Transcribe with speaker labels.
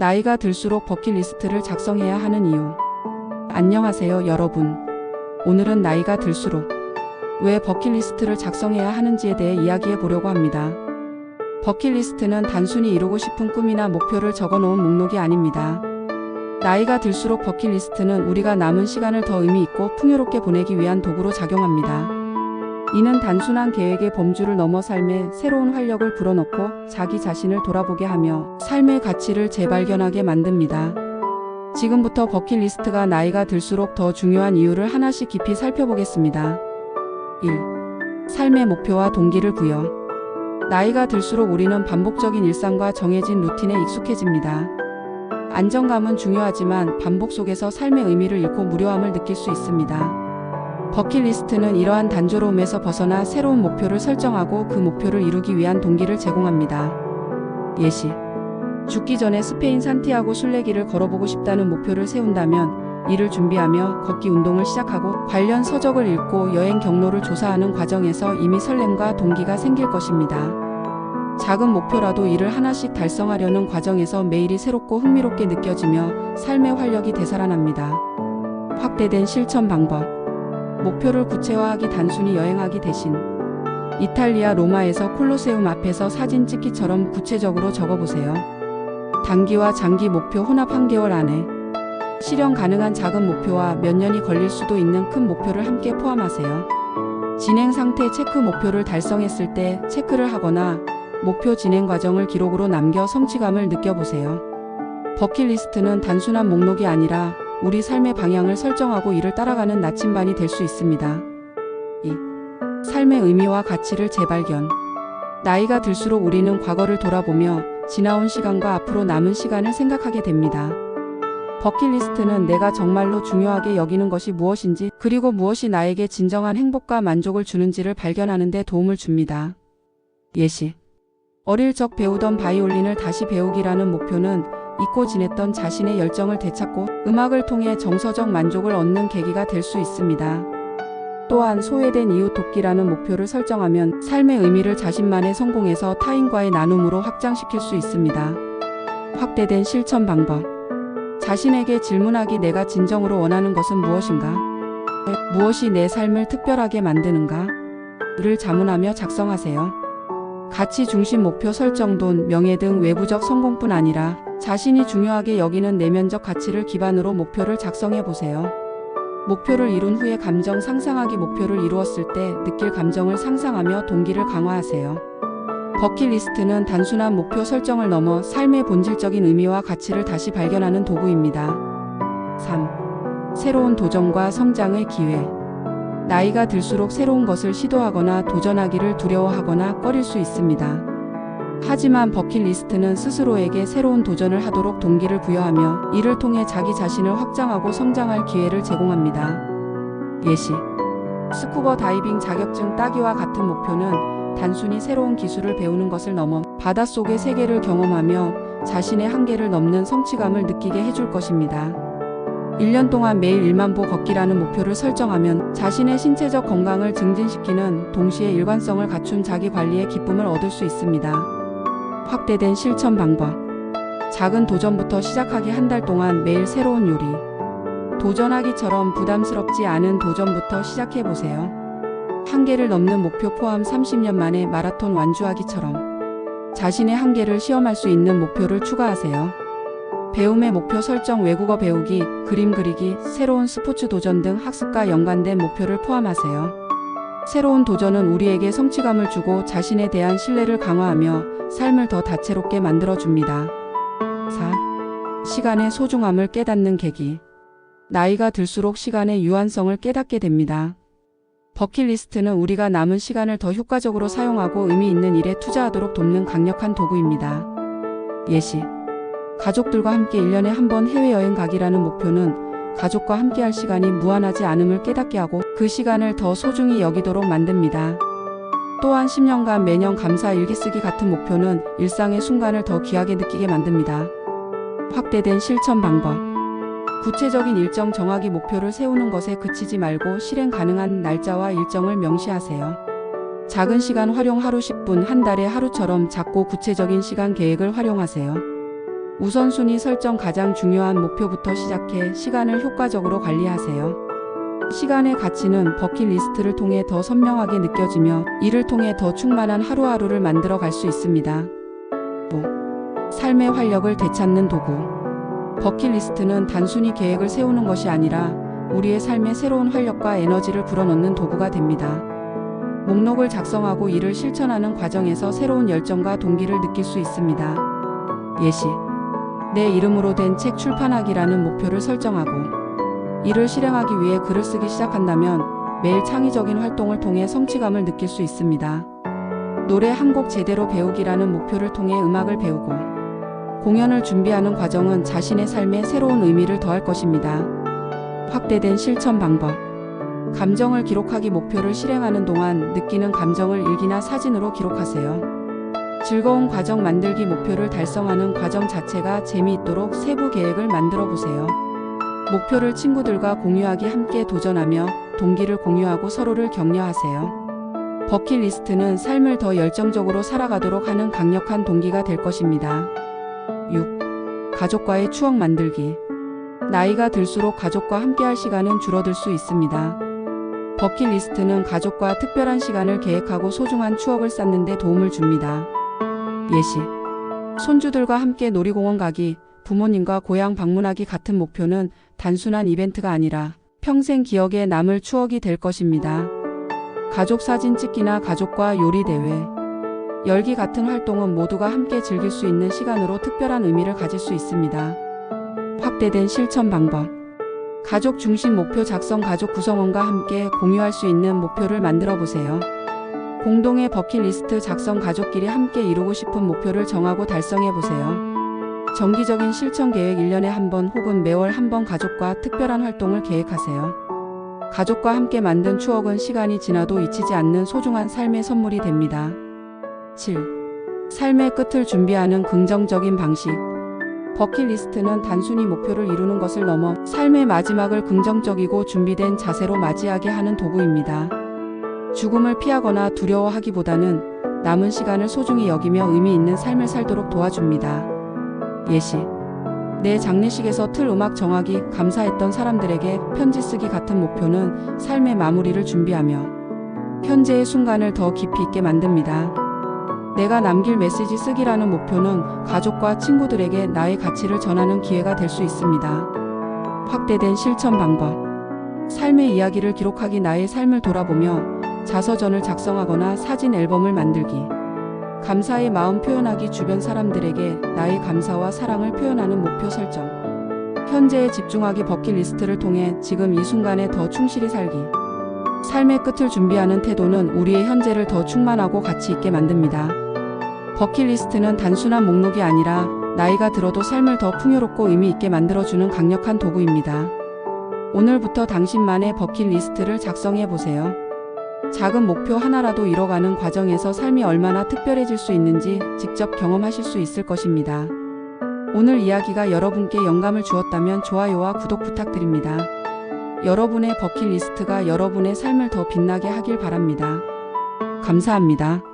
Speaker 1: 나이가 들수록 버킷리스트를 작성해야 하는 이유. 안녕하세요, 여러분. 오늘은 나이가 들수록 왜 버킷리스트를 작성해야 하는지에 대해 이야기해 보려고 합니다. 버킷리스트는 단순히 이루고 싶은 꿈이나 목표를 적어 놓은 목록이 아닙니다. 나이가 들수록 버킷리스트는 우리가 남은 시간을 더 의미 있고 풍요롭게 보내기 위한 도구로 작용합니다. 이는 단순한 계획의 범주를 넘어 삶에 새로운 활력을 불어넣고 자기 자신을 돌아보게 하며 삶의 가치를 재발견하게 만듭니다. 지금부터 버킷리스트가 나이가 들수록 더 중요한 이유를 하나씩 깊이 살펴보겠습니다. 1. 삶의 목표와 동기를 부여. 나이가 들수록 우리는 반복적인 일상과 정해진 루틴에 익숙해집니다. 안정감은 중요하지만 반복 속에서 삶의 의미를 잃고 무료함을 느낄 수 있습니다. 버킷리스트는 이러한 단조로움에서 벗어나 새로운 목표를 설정하고 그 목표를 이루기 위한 동기를 제공합니다. 예시. 죽기 전에 스페인 산티아고 순례길을 걸어보고 싶다는 목표를 세운다면 이를 준비하며 걷기 운동을 시작하고 관련 서적을 읽고 여행 경로를 조사하는 과정에서 이미 설렘과 동기가 생길 것입니다. 작은 목표라도 이를 하나씩 달성하려는 과정에서 매일이 새롭고 흥미롭게 느껴지며 삶의 활력이 되살아납니다. 확대된 실천 방법. 목표를 구체화하기 단순히 여행하기 대신 이탈리아 로마에서 콜로세움 앞에서 사진 찍기처럼 구체적으로 적어보세요. 단기와 장기 목표 혼합 한 개월 안에 실현 가능한 작은 목표와 몇 년이 걸릴 수도 있는 큰 목표를 함께 포함하세요. 진행 상태 체크 목표를 달성했을 때 체크를 하거나 목표 진행 과정을 기록으로 남겨 성취감을 느껴보세요. 버킷리스트는 단순한 목록이 아니라 우리 삶의 방향을 설정하고 이를 따라가는 나침반이 될 수 있습니다. 2. 삶의 의미와 가치를 재발견. 나이가 들수록 우리는 과거를 돌아보며 지나온 시간과 앞으로 남은 시간을 생각하게 됩니다. 버킷리스트는 내가 정말로 중요하게 여기는 것이 무엇인지 그리고 무엇이 나에게 진정한 행복과 만족을 주는지를 발견하는 데 도움을 줍니다. 예시. 어릴 적 배우던 바이올린을 다시 배우기라는 목표는 잊고 지냈던 자신의 열정을 되찾고 음악을 통해 정서적 만족을 얻는 계기가 될 수 있습니다. 또한 소외된 이웃 돕기라는 목표를 설정하면 삶의 의미를 자신만의 성공에서 타인과의 나눔으로 확장시킬 수 있습니다. 확대된 실천 방법. 자신에게 질문하기 내가 진정으로 원하는 것은 무엇인가? 무엇이 내 삶을 특별하게 만드는가? 를 자문하며 작성하세요. 가치 중심 목표 설정 돈, 명예 등 외부적 성공뿐 아니라 자신이 중요하게 여기는 내면적 가치를 기반으로 목표를 작성해 보세요. 목표를 이룬 후에 감정 상상하기 목표를 이루었을 때 느낄 감정을 상상하며 동기를 강화하세요. 버킷리스트는 단순한 목표 설정을 넘어 삶의 본질적인 의미와 가치를 다시 발견하는 도구입니다. 3. 새로운 도전과 성장의 기회. 나이가 들수록 새로운 것을 시도하거나 도전하기를 두려워하거나 꺼릴 수 있습니다. 하지만 버킷리스트는 스스로에게 새로운 도전을 하도록 동기를 부여하며 이를 통해 자기 자신을 확장하고 성장할 기회를 제공합니다. 예시. 스쿠버 다이빙 자격증 따기와 같은 목표는 단순히 새로운 기술을 배우는 것을 넘어 바닷속의 세계를 경험하며 자신의 한계를 넘는 성취감을 느끼게 해줄 것입니다. 1년 동안 매일 1만 보 걷기라는 목표를 설정하면 자신의 신체적 건강을 증진시키는 동시에 일관성을 갖춘 자기 관리의 기쁨을 얻을 수 있습니다. 확대된 실천 방법. 작은 도전부터 시작하기 한 달 동안 매일 새로운 요리. 도전하기처럼 부담스럽지 않은 도전부터 시작해 보세요. 한계를 넘는 목표 포함 30년 만에 마라톤 완주하기처럼 자신의 한계를 시험할 수 있는 목표를 추가하세요. 배움의 목표 설정 외국어 배우기, 그림 그리기, 새로운 스포츠 도전 등 학습과 연관된 목표를 포함하세요. 새로운 도전은 우리에게 성취감을 주고 자신에 대한 신뢰를 강화하며 삶을 더 다채롭게 만들어줍니다. 4. 시간의 소중함을 깨닫는 계기. 나이가 들수록 시간의 유한성을 깨닫게 됩니다. 버킷리스트는 우리가 남은 시간을 더 효과적으로 사용하고 의미 있는 일에 투자하도록 돕는 강력한 도구입니다. 예시. 가족들과 함께 1년에 한 번 해외여행 가기라는 목표는 가족과 함께할 시간이 무한하지 않음을 깨닫게 하고 그 시간을 더 소중히 여기도록 만듭니다. 또한 10년간 매년 감사 일기 쓰기 같은 목표는 일상의 순간을 더 귀하게 느끼게 만듭니다. 확대된 실천 방법. 구체적인 일정 정하기 목표를 세우는 것에 그치지 말고 실행 가능한 날짜와 일정을 명시하세요. 작은 시간 활용 하루 10분, 한 달에 하루처럼 작고 구체적인 시간 계획을 활용하세요. 우선순위 설정 가장 중요한 목표부터 시작해 시간을 효과적으로 관리하세요. 시간의 가치는 버킷리스트를 통해 더 선명하게 느껴지며 이를 통해 더 충만한 하루하루를 만들어 갈 수 있습니다. 5. 삶의 활력을 되찾는 도구. 버킷리스트는 단순히 계획을 세우는 것이 아니라 우리의 삶에 새로운 활력과 에너지를 불어넣는 도구가 됩니다. 목록을 작성하고 이를 실천하는 과정에서 새로운 열정과 동기를 느낄 수 있습니다. 예시. 내 이름으로 된 책 출판하기라는 목표를 설정하고 이를 실행하기 위해 글을 쓰기 시작한다면 매일 창의적인 활동을 통해 성취감을 느낄 수 있습니다. 노래 한 곡 제대로 배우기라는 목표를 통해 음악을 배우고 공연을 준비하는 과정은 자신의 삶에 새로운 의미를 더할 것입니다. 확대된 실천 방법. 감정을 기록하기 목표를 실행하는 동안 느끼는 감정을 일기나 사진으로 기록하세요. 즐거운 과정 만들기 목표를 달성하는 과정 자체가 재미있도록 세부 계획을 만들어 보세요. 목표를 친구들과 공유하기 함께 도전하며 동기를 공유하고 서로를 격려하세요. 버킷리스트는 삶을 더 열정적으로 살아가도록 하는 강력한 동기가 될 것입니다. 6. 가족과의 추억 만들기. 나이가 들수록 가족과 함께할 시간은 줄어들 수 있습니다. 버킷리스트는 가족과 특별한 시간을 계획하고 소중한 추억을 쌓는 데 도움을 줍니다. 예시. 손주들과 함께 놀이공원 가기, 부모님과 고향 방문하기 같은 목표는 단순한 이벤트가 아니라 평생 기억에 남을 추억이 될 것입니다. 가족 사진 찍기나 가족과 요리 대회, 열기 같은 활동은 모두가 함께 즐길 수 있는 시간으로 특별한 의미를 가질 수 있습니다. 확대된 실천 방법. 가족 중심 목표 작성 가족 구성원과 함께 공유할 수 있는 목표를 만들어 보세요. 공동의 버킷리스트 작성 가족끼리 함께 이루고 싶은 목표를 정하고 달성해 보세요. 정기적인 실천 계획 1년에 한 번 혹은 매월 한 번 가족과 특별한 활동을 계획하세요. 가족과 함께 만든 추억은 시간이 지나도 잊히지 않는 소중한 삶의 선물이 됩니다. 7. 삶의 끝을 준비하는 긍정적인 방식. 버킷리스트는 단순히 목표를 이루는 것을 넘어 삶의 마지막을 긍정적이고 준비된 자세로 맞이하게 하는 도구입니다. 죽음을 피하거나 두려워하기보다는 남은 시간을 소중히 여기며 의미 있는 삶을 살도록 도와줍니다. 예시. 내 장례식에서 틀 음악 정하기, 감사했던 사람들에게 편지 쓰기 같은 목표는 삶의 마무리를 준비하며 현재의 순간을 더 깊이 있게 만듭니다. 내가 남길 메시지 쓰기라는 목표는 가족과 친구들에게 나의 가치를 전하는 기회가 될 수 있습니다. 확대된 실천 방법. 삶의 이야기를 기록하기 나의 삶을 돌아보며 자서전을 작성하거나 사진 앨범을 만들기. 감사의 마음 표현하기 주변 사람들에게 나의 감사와 사랑을 표현하는 목표 설정. 현재에 집중하기 버킷리스트를 통해 지금 이 순간에 더 충실히 살기. 삶의 끝을 준비하는 태도는 우리의 현재를 더 충만하고 가치 있게 만듭니다. 버킷리스트는 단순한 목록이 아니라 나이가 들어도 삶을 더 풍요롭고 의미 있게 만들어주는 강력한 도구입니다. 오늘부터 당신만의 버킷리스트를 작성해 보세요. 작은 목표 하나라도 이뤄가는 과정에서 삶이 얼마나 특별해질 수 있는지 직접 경험하실 수 있을 것입니다. 오늘 이야기가 여러분께 영감을 주었다면 좋아요와 구독 부탁드립니다. 여러분의 버킷리스트가 여러분의 삶을 더 빛나게 하길 바랍니다. 감사합니다.